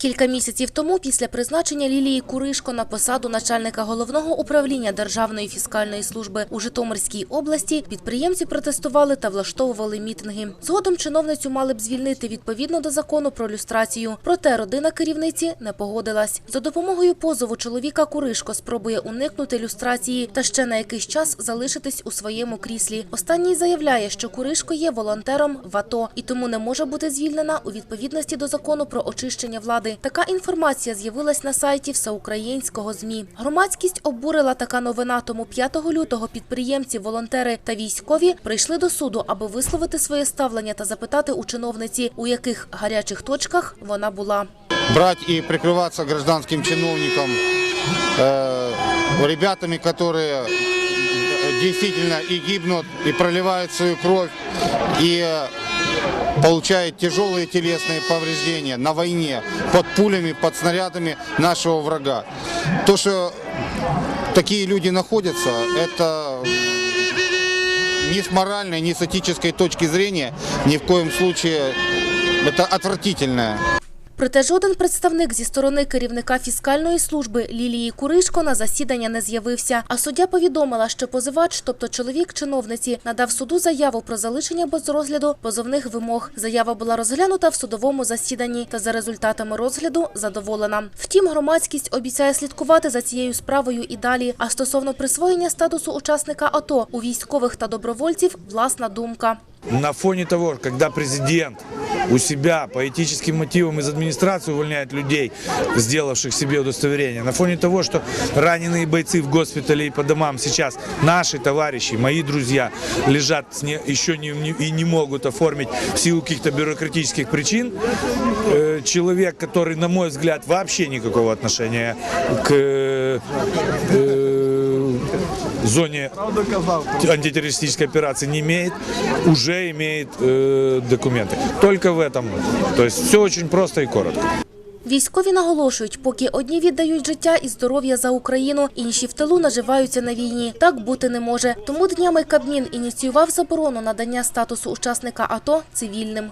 Кілька місяців тому, після призначення Лілії Куришко на посаду начальника головного управління Державної фіскальної служби у Житомирській області, підприємці протестували та влаштовували мітинги. Згодом чиновницю мали б звільнити відповідно до закону про люстрацію. Проте родина керівниці не погодилась. За допомогою позову чоловіка Куришко спробує уникнути люстрації та ще на якийсь час залишитись у своєму кріслі. Останній заявляє, що Куришко є волонтером в АТО і тому не може бути звільнена у відповідності до закону про очищення влади Така інформація з'явилась на сайті всеукраїнського ЗМІ. Громадськість обурила така новина, тому 5 лютого підприємці, волонтери та військові прийшли до суду, аби висловити своє ставлення та запитати у чиновниці, у яких гарячих точках вона була. брать и прикрываться гражданским чиновникам, э, ребятами, которые э, действительно и гибнут, и проливают свою кровь, и получают тяжелые телесные повреждения на войне под пулями, под снарядами нашего врага. То, что такие люди находятся, это ни с моральной, ни с этической точки зрения ни в коем случае это отвратительное. Проте жоден представник зі сторони керівника фіскальної служби Лілії Куришко на засідання не з'явився. А суддя повідомила, що позивач, тобто чоловік чиновниці, надав суду заяву про залишення без розгляду позовних вимог. Заява була розглянута в судовому засіданні та за результатами розгляду задоволена. Втім, громадськість обіцяє слідкувати за цією справою і далі. А стосовно присвоєння статусу учасника АТО у військових та добровольців власна думка. На фоне того, когда президент у себя по этическим мотивам из администрации увольняет людей, сделавших себе удостоверение, на фоне того, что раненые бойцы в госпитале и по домам сейчас наши товарищи, мои друзья, лежат еще не, не- и не могут оформить в силу каких-то бюрократических причин, э, человек, который, на мой взгляд, вообще никакого отношения к э, зоне антитеррористической операции не имеет, уже имеет э, документы. Только в этом. То есть все очень просто и коротко. Військові наголошують, поки одні віддають життя і здоров'я за Україну, інші в тилу наживаються на війні. Так бути не може. Тому днями Кабмін ініціював заборону надання статусу учасника АТО цивільним.